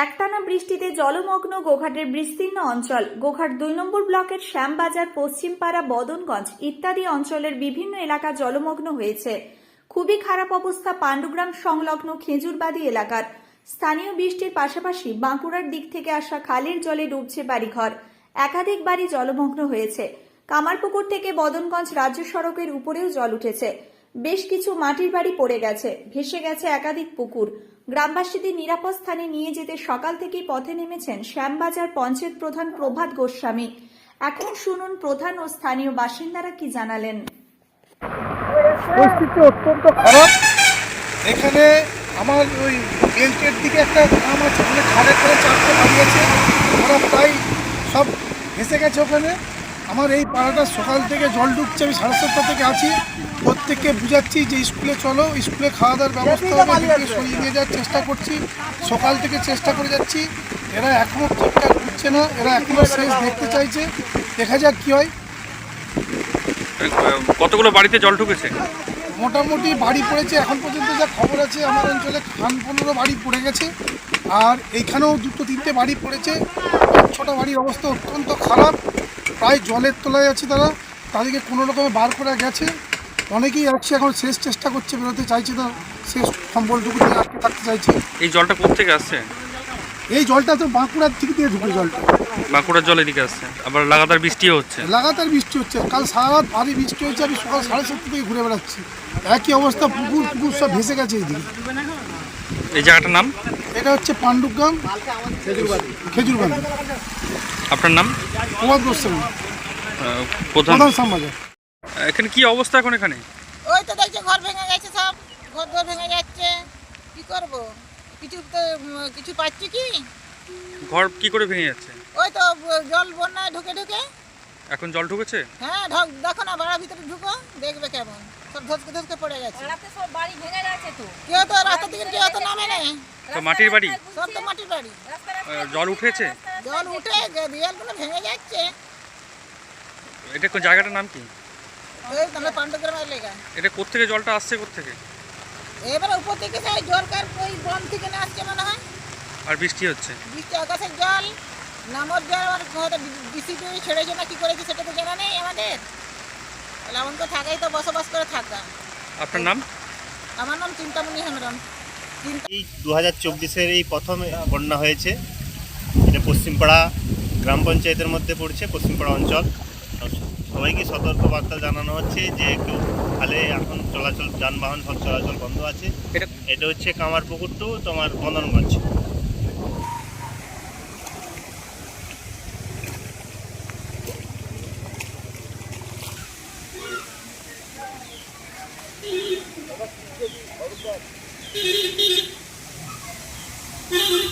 একটানা বৃষ্টিতে জলমগ্ন গোঘাটের বিস্তীর্ণ অঞ্চল, গোঘাট দুই নম্বর ব্লকের শ্যামবাজার, পশ্চিমপাড়া, বদনগঞ্জ ইত্যাদি অঞ্চলের বিভিন্ন এলাকা জলমগ্ন হয়েছে। খুবই খারাপ অবস্থা পাণ্ডুগ্রাম সংলগ্ন খেজুরবাদী এলাকার। স্থানীয় বৃষ্টির পাশাপাশি বাঁকুড়ার দিক থেকে আসা খালের জলে ডুবছে বাড়িঘর। একাধিক বাড়ি জলমগ্ন হয়েছে। কামারপুকুর থেকে বদনগঞ্জ রাজ্য সড়কের উপরেও জল উঠেছে। বেশ কিছু মাটির বাড়ি পড়ে গেছে, ভেসে গেছে একাধিক পুকুর। গ্রামবাসীদের নিরাপদ স্থানে নিয়ে যেতে সকাল থেকেই পথে নেমেছেন শ্যামবাজার পঞ্চায়েত প্রধান প্রভাত গোস্বামী। এখন শুনুন প্রধান ও স্থানীয় বাসিন্দারা কি জানালেন। পরিস্থিতি অত্যন্ত খারাপ। এখানে আমার ওই দিকে একটা গ্রাম আছে, ওখানে করে চারটে ওরা প্রায় সব ভেসে গেছে ওখানে। আমার এই পাড়াটা সকাল থেকে জল ঢুকছে আমি সাড়ে সাতটা থেকে আছি। প্রত্যেককে বুঝাচ্ছি যে স্কুলে চলো স্কুলে খাওয়া দাওয়ার ব্যবস্থা হবে সরিয়ে নিয়ে যাওয়ার চেষ্টা করছি। সকাল থেকে চেষ্টা করে যাচ্ছি। এরা এখনও ঠিকঠাক বুঝছে না এরা এখনও শেষ দেখতে চাইছে। দেখা যাক কী হয়। কতগুলো বাড়িতে জল ঢুকেছে? মোটামুটি বাড়ি পড়েছে এখন পর্যন্ত যা খবর আছে আমার অঞ্চলে খান পনেরো বাড়ি পড়ে গেছে। আর এইখানেও দুটো তিনটে বাড়ি পড়েছে। ছোট বাড়ির অবস্থা অত্যন্ত খারাপ। প্রায় জলের তলায় আছে তারা। তাদেরকে কোনো রকমে বার করা গেছে। অনেকেই আসছে এখন শেষ চেষ্টা করছে বেরোতে। চাইছে না শেষ সম্বলটুকুতে আটকে থাকতে চাইছে। এই জলটা কোথেকে আসছে? এই জলটা তো বাঁকুড়ার দিক দিয়ে ঢুকে জলটা। বাঁকুড়ার জল এদিকে আসছে। আবার লাগাতার বৃষ্টিও হচ্ছে। লাগাতার বৃষ্টি হচ্ছে। কাল সারা রাত ভারী বৃষ্টি হয়েছে। আমি সকাল সাড়ে সাতটা থেকে ঘুরে বেড়াচ্ছি। একই অবস্থা পুকুর পুকুর সব ভেসে গেছে এইদিকে এই জায়গাটার নাম? এটা হচ্ছে পাণ্ডুগ্রাম খেজুরবান্ধি আপনার নাম? প্রভাত গোস্বামী। প্রধান প্রধান সামবাজার এখানে কি অবস্থা এখন এখানে? ওই তো দেখছ ঘর ভেঙে গেছে সব। ঘর ঘর ভেঙে যাচ্ছে। কি করব? কিছু তো কিছু পাচ্ছি কি? ঘর কি করে ভেঙে যাচ্ছে? ওই তো জল বন্যায় ঢুকে ঢুকে। এখন জল ঢুকেছে? হ্যাঁ ঢক দেখো না বাড়ার ভিতরে ঢুকো দেখবে কেমন। সব ধসকে ধসকে পড়ে গেছে। রাতে সব বাড়ি ভেঙে যাচ্ছে তো। কেউ তো রাস্তা থেকে কেউ তো নামে নেই তো মাটির বাড়ি? সব তো মাটির বাড়ি। জল উঠেছে? জল উঠে দেয়ালগুলো ভেঙে যাচ্ছে। এটা কোন জায়গাটার নাম কি? এটা কোত্থেকে জলটা আসছে কোত্থেকে? এবারে উপর থেকে সেই জলকার ওই বন থেকে না আসছে মনে হয়। আর বৃষ্টি হচ্ছে? বৃষ্টি আকাশের জল নামর জল আর হয়তো ডিসিপি ছেড়েছে না কি করেছে সেটা তো জানা নেই আমাদের। এমন তো থাকাই তো বসবাস করে থাকা। আপনার নাম? আমার নাম চিন্তামণি হেমরম এই দু হাজার চব্বিশের এই প্রথম বন্যা হয়েছে। এটা পশ্চিমপাড়া গ্রাম পঞ্চায়েতের মধ্যে পড়ছে পশ্চিমপাড়া অঞ্চল। সবাইকে সতর্ক বার্তা জানানো হচ্ছে যে কেউ খালে এখন চলাচল যানবাহন সব চলাচল বন্ধ আছে। এটা হচ্ছে কামারপুকুর টু তোমার বন্দনগঞ্জ। Hallelujah.